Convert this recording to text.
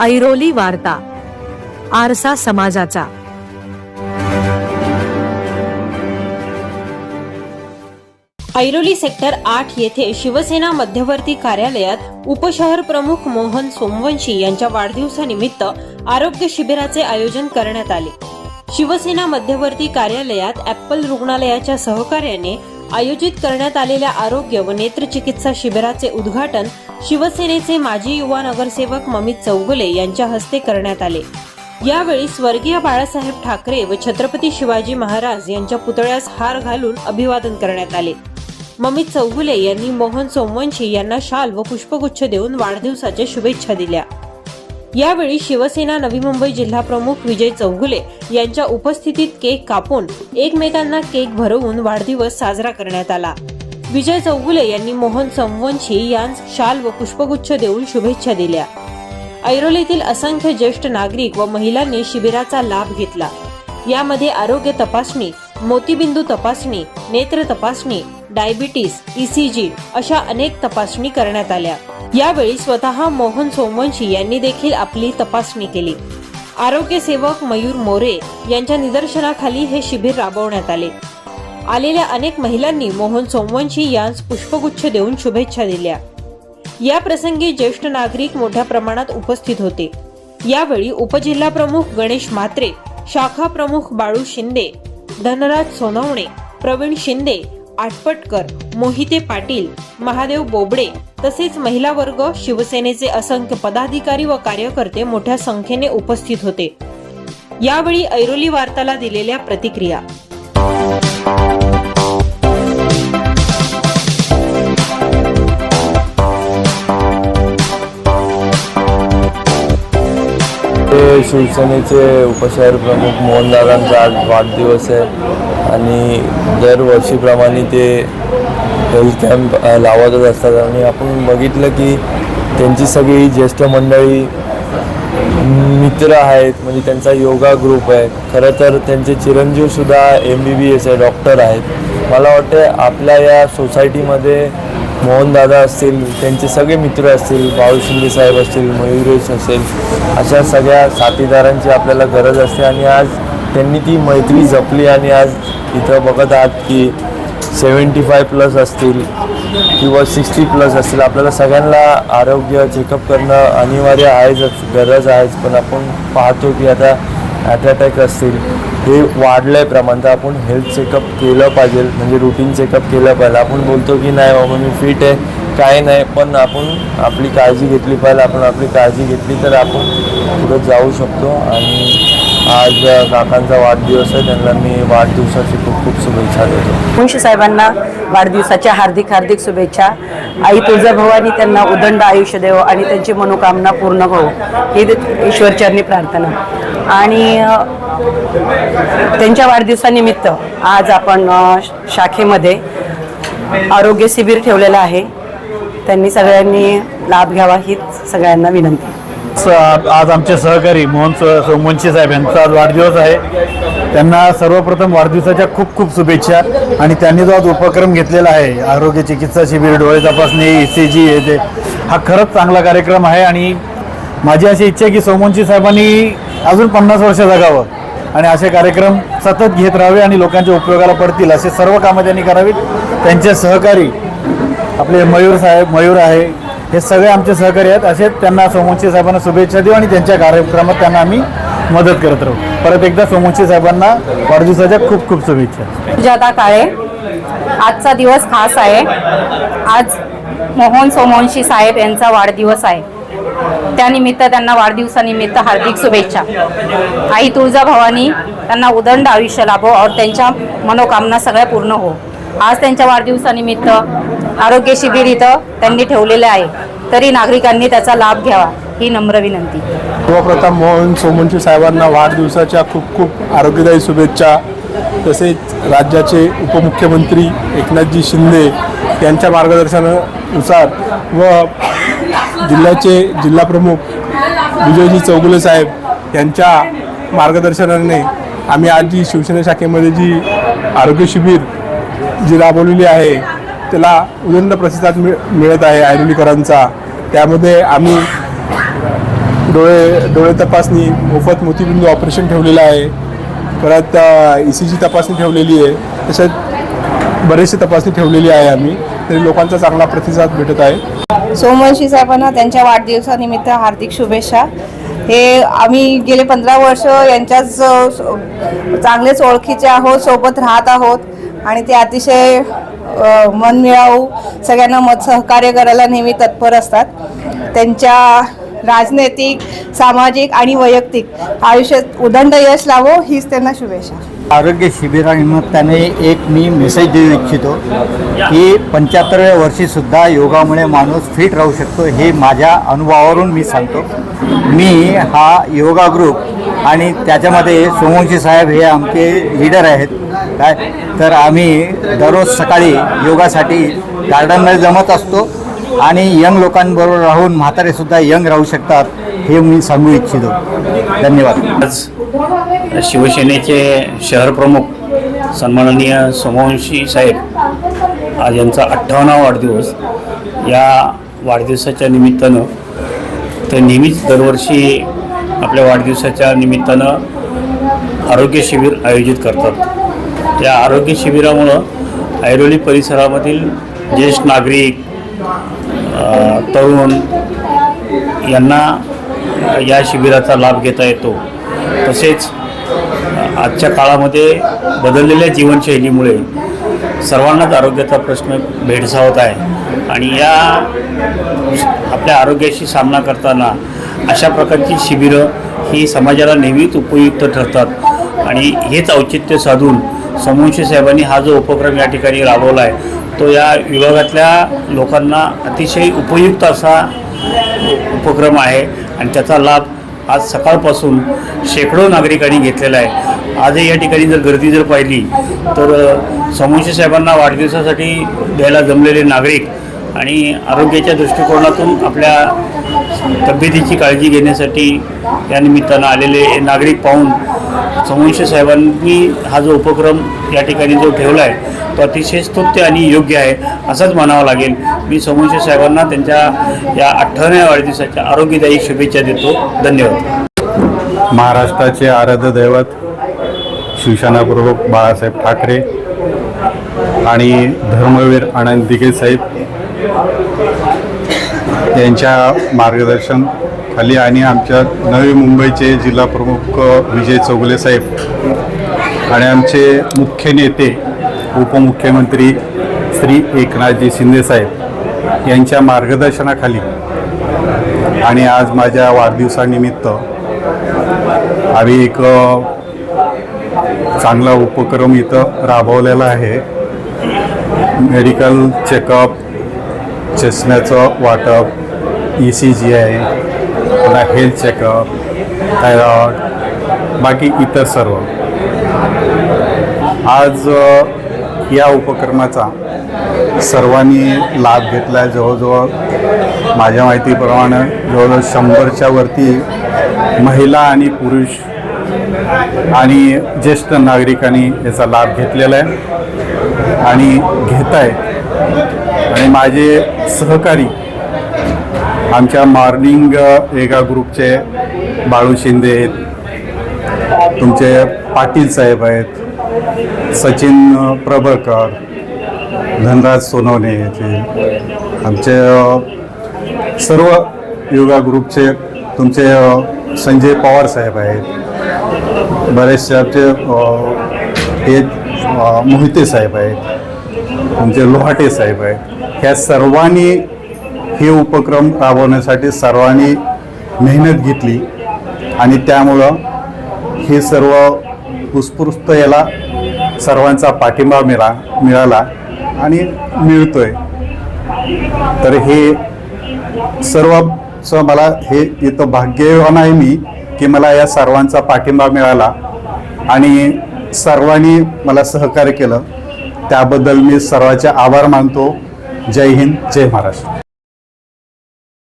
ऐरोली वार्ता आरसा समाजाचा. ऐरोली सेक्टर आठ येथे शिवसेना मध्यवर्ती कार्यालयात उपशहर प्रमुख मोहन सोमवंशी यांच्या वाढदिवसानिमित्त आरोग्य शिबिराचे आयोजन करण्यात आले. शिवसेना मध्यवर्ती कार्यालयात ऍपल रुग्णालयाच्या सहकार्याने आयोजित करण्यात आलेल्या आरोग्य व नेत्रचिकित्सा शिबिराचे उद्घाटन शिवसेनेचे माजी युवा नगरसेवक ममित चौगुले यांच्या हस्ते करण्यात आले. यावेळी स्वर्गीय बाळासाहेब ठाकरे व छत्रपती शिवाजी महाराज यांच्या पुतळ्यास हार घालून अभिवादन करण्यात आले. ममित चौगुले यांनी मोहन सोमवंशी यांना शाल व पुष्पगुच्छ देऊन वाढदिवसाच्या शुभेच्छा दिल्या. यावेळी शिवसेना नवी मुंबई जिल्हा प्रमुख विजय चौगुले यांच्या उपस्थितीत केक कापून एकमेकांना केक भरवून वाढदिवस साजरा करण्यात आला. विजय चौगुले यांनी मोहन संवंशी यांस शाल व पुष्पगुच्छ देऊन शुभेच्छा दिल्या. ऐरोलीतील असंख्य ज्येष्ठ नागरिक व महिलांनी शिबिराचा लाभ घेतला. यामध्ये आरोग्य तपासणी मोतीबिंदू तपासणी नेत्र तपासणी डायबिटीस ईसीजी अशा अनेक तपासणी करण्यात आल्या. यावेळी स्वतः मोहन सोमवंशी यांनी देखील आपली तपासणी केली. आरोग्य सेवक मयूर मोरे यांच्या निदर्शनाखाली हे शिबिर राबवण्यात आले. आलेल्या अनेक महिलांनी मोहन सोमवंशी यांस पुष्पगुच्छ देऊन शुभेच्छा दिल्या. या प्रसंगी ज्येष्ठ नागरिक मोठ्या प्रमाणात उपस्थित होते. यावेळी उपजिल्हा प्रमुख गणेश म्हात्रे शाखा प्रमुख बाळू शिंदे धनराज सोनवणे प्रवीण शिंदे आटपटकर मोहिते पाटील महादेव बोबडे तसेच महिला वर्ग शिवसेनेचे असंख्य पदाधिकारी व कार्यकर्ते मोठ्या संख्येने उपस्थित होते. यावेळी ऐरोली वार्ताला दिलेल्या प्रतिक्रिया. शिवसेनेचे उपशहर प्रमुख मोहनदादांचा आज वाढदिवस आहे. आणि दरवर्षीप्रमाणे ते हेल्थ कॅम्प लावतच असतात. आणि आपण बघितलं की त्यांची सगळी ज्येष्ठ मंडळी मित्र आहेत म्हणजे त्यांचा योगा ग्रुप आहे. खरं तर त्यांचे चिरंजीवसुद्धा एम बी बी एस आहे डॉक्टर आहेत. मला वाटतं आपल्या या सोसायटीमध्ये मोहनदादा असतील त्यांचे सगळे मित्र असतील भाऊ शिंदे साहेब असतील मयुरेश असेल अशा सगळ्या साथीदारांची आपल्याला गरज असते. आणि आज त्यांनी ती मैत्री जपली आणि आज इथं बघत आहात की सेवन्टी फाय प्लस असतील किंवा सिक्स्टी प्लस असतील. आपल्याला सगळ्यांना आरोग्य चेकअप करणं अनिवार्य आहेच गरज आहेच. पण आपण पाहतो की आता हॅट अटॅक असतील हे वाढलं आहे प्रमाण. तर आपण हेल्थ चेकअप केलं पाहिजे म्हणजे रुटीन चेकअप केलं पाहिजे. आपण बोलतो की नाही बाबा मी फिट आहे. काय नाही पण आपण आपली काळजी घेतली पाहिजे. आपण आपली काळजी घेतली तर आपण पुढे जाऊ शकतो आणि आज काकांचा वाढदिवस आहे. त्यांना मी वाढदिवसाची खूप खूप शुभेच्छा देतो. मुंशी साहेबांना वाढदिवसाच्या हार्दिक हार्दिक शुभेच्छा. आई तुळजाभवानी त्यांना उदंड आयुष्य देव आणि त्यांची मनोकामना पूर्ण हो ही ईश्वरचरणी प्रार्थना. आणि त्यांच्या वाढदिवसानिमित्त आज आपण शाखेमध्ये आरोग्य शिबिर ठेवलेलं आहे. त्यांनी सगळ्यांनी लाभ घ्यावा हीच सगळ्यांना विनंती. स- आज आमचे सहकारी मोहन स- सोमवंशी साहेब यांचा आज वाढदिवस आहे. त्यांना सर्वप्रथम वाढदिवसाच्या खूप खूप शुभेच्छा आणि त्यांनी जो आज उपक्रम घेतलेला आहे आरोग्य चिकित्सा शिबिर डोळे तपासणी ई सी जी हे ते हा खरंच चांगला कार्यक्रम आहे आणि माझी अशी इच्छा आहे की सोमवंशी साहेबांनी अजून पन्नास वर्ष जगावं आणि असे कार्यक्रम सतत घेत राहावे आणि लोकांच्या उपयोगाला पडतील असे सर्व कामं त्यांनी करावीत. त्यांचे सहकारी आपले मयूर साहेब मयूर आहे हे सगळे आमचे सहकारी आहेत. असे त्यांना सोमवंशी साहेबांना शुभेच्छा देऊ आणि त्यांच्या कार्यक्रमात त्यांना आम्ही मदत करत राहू. परत एकदा सोमवंशी साहेबांना वाढदिवसाच्या खूप खूप शुभेच्छा. सुजाता काळे आजचा दिवस खास आहे. आज मोहन सोमवंशी साहेब यांचा वाढदिवस आहे. त्यानिमित्त त्यांना वाढदिवसानिमित्त हार्दिक शुभेच्छा. आई तुळजा भवानी त्यांना उदंड आयुष्य लाभो और त्यांच्या मनोकामना सगळ्या पूर्ण हो. आज त्यांच्या वाढदिवसानिमित्त आरोग्य शिबिर इथं त्यांनी ठेवलेले आहे. तरी नागरिकांनी त्याचा लाभ घ्यावा ही नम्र विनंती. सर्वप्रथम मोहन सोमनशी साहेबांना वाढदिवसाच्या खूप खूप आरोग्यदायी शुभेच्छा. तसेच राज्याचे उपमुख्यमंत्री एकनाथजी शिंदे यांच्या मार्गदर्शनानुसार व जिल्ह्याचे जिल्हाप्रमुख विजयजी चौगुले साहेब यांच्या मार्गदर्शनाने आम्ही आज जी शिवसेना शाखेमध्ये जी आरोग्य शिबिर जी राबवलेली आहे त्याला उदंड प्रतिसाद मिळ मिळत आहे ऐरोलीकरांचा त्यामध्ये आम्ही डोळे डोळे तपासणी मोफत मोतीबिंदू ऑपरेशन ठेवलेलं आहे. परत ई सी जी तपासणी ठेवलेली आहे. तसेच बरेचसे तपासणी ठेवलेली आहे आम्ही. तरी लोकांचा चांगला प्रतिसाद भेटत आहे. सोमवंशी साहेबांना त्यांच्या वाढदिवसानिमित्त हार्दिक शुभेच्छा. हे आम्ही गेले पंधरा वर्ष यांच्याच चांगलेच ओळखीचे आहोत सोबत राहत आहोत. आणि ते अतिशय मनमिळावू सगळ्यांना मत सहकार्य करायला नेहमी तत्पर असतात. त्यांच्या राजनैतिक सामाजिक आणि वैयक्तिक आयुष्यात उदंड यश लावो हीच त्यांना शुभेच्छा. आरोग्य शिबिरानिमित्ताने एक मी मेसेज देऊ इच्छितो की पंच्याहत्तरव्या वर्षीसुद्धा योगामुळे माणूस फिट राहू शकतो हे माझ्या अनुभवावरून मी सांगतो. मी हा योगा ग्रुप आणि त्याच्यामध्ये सोमवंशी साहेब हे आमचे लीडर आहेत. काय? तर आम्ही दररोज सकाळी योगासाठी गार्डनमध्ये जमत असतो आणि यंग लोकांबरोबर राहून म्हातारेसुद्धा यंग राहू शकतात हे मी सांगू इच्छितो. धन्यवाद. शिवसेनेचे शिवसेनेचे शहरप्रमुख सन्माननीय सोमवंशी साहेब आज यांचा अठ्ठावन्नावा वाढदिवस या वाढदिवसाच्या निमित्तानं ते नेहमीच दरवर्षी आपल्या वाढदिवसाच्या निमित्तानं आरोग्य शिबिर आयोजित करतात. या आरोग्य शिबिरामुळं ऐरोली परिसरामधील ज्येष्ठ नागरिक तरुण यांना या शिबिराचा लाभ घेता येतो. तसेच आजच्या काळामध्ये बदललेल्या जीवनशैलीमुळे सर्वांनाच आरोग्याचा प्रश्न भेडसावत आहे. आणि या आपल्या आरोग्याशी सामना करताना अशा प्रकारची शिबिरं ही समाजाला नेहमीच उपयुक्त ठरतात. आणि हेच औचित्य साधून समवंशी साहेबांनी हा जो उपक्रम या ठिकाणी राबवला आहे तो या विभागातल्या लोकांना अतिशय उपयुक्त असा उपक्रम आहे. आणि त्याचा लाभ आज सकाळपासून शेकडो नागरिकांनी घेतलेला आहे. आजही या ठिकाणी जर गर्दी जर पाहिली तर समोसे साहेबांना वाढदिवसासाठी द्यायला जमलेले नागरिक आणि आरोग्याच्या दृष्टिकोनातून आपल्या तब्येतीची काळजी घेण्यासाठी या निमित्तानं आलेले नागरिक पाहून समोसे साहेबांनी हा जो उपक्रम या ठिकाणी जो ठेवला आहे तो अतिशय स्तुत्य आणि योग्य आहे असंच म्हणावं लागेल. मी समोसे साहेबांना त्यांच्या या अठ्ठावन्या वाढदिवसाच्या आरोग्यदायी शुभेच्छा देतो. धन्यवाद. महाराष्ट्राचे आराध्य दैवत शिवसेना बाळासाहेब ठाकरे आणि धर्मवीर आनंद दिघे साहेब यांच्या मार्गदर्शन खाली आणि आमच्या नवी मुंबईचे जिल्हा प्रमुख विजय चौगुले साहेब आणि आमचे मुख्य नेते उपमुख्यमंत्री श्री एकनाथजी शिंदे साहेब यांच्या मार्गदर्शनाखाली आणि आज माझ्या वाढदिवसानिमित्त आम्ही एक चांगला उपक्रम इथं राबवलेला आहे. मेडिकल चेकअप चष्म्याचं वाटप ई सी जी आहे पुन्हा हेल्थ चेकअप थायरॉइड बाकी इतर सर्व. आज या उपक्रमाचा सर्वांनी लाभ घेतला आहे. जवळजवळ माझ्या माहितीप्रमाणे जवळजवळ शंभरच्या वरती महिला आणि पुरुष आणि ज्येष्ठ नागरिकांनी याचा लाभ घेतलेला आहे आणि घेत आहे आणि माझे सहकारी आमच्या मॉर्निंग एका ग्रुपचे बाळू शिंदे आहेत तुमचे पाटील साहेब आहेत सचिन प्रभळकर धनराज सोनवणे येथील आमचे सर्व योगा ग्रुपचे तुमचे संजय पवार साहेब आहेत बऱ्याचशाचे हे मोहिते साहेब आहेत. तुमचे लोहाटे साहेब आहेत. ह्या सर्वांनी हे उपक्रम राबवण्यासाठी सर्वांनी मेहनत घेतली आणि त्यामुळं हे सर्व उत्स्फूर्त याला सर्वांचा पाठिंबा मिळा मिळाला आणि मिळतोय. तर हे सर्व मला हे इथं भाग्यवान आहे मी. की मला या सर्वांचा पाठिंबा मिळाला आणि सर्वांनी मला सहकार्य केलं. त्याबद्दल मी सर्वांचे आभार मानतो. जय हिंद जय महाराष्ट्र.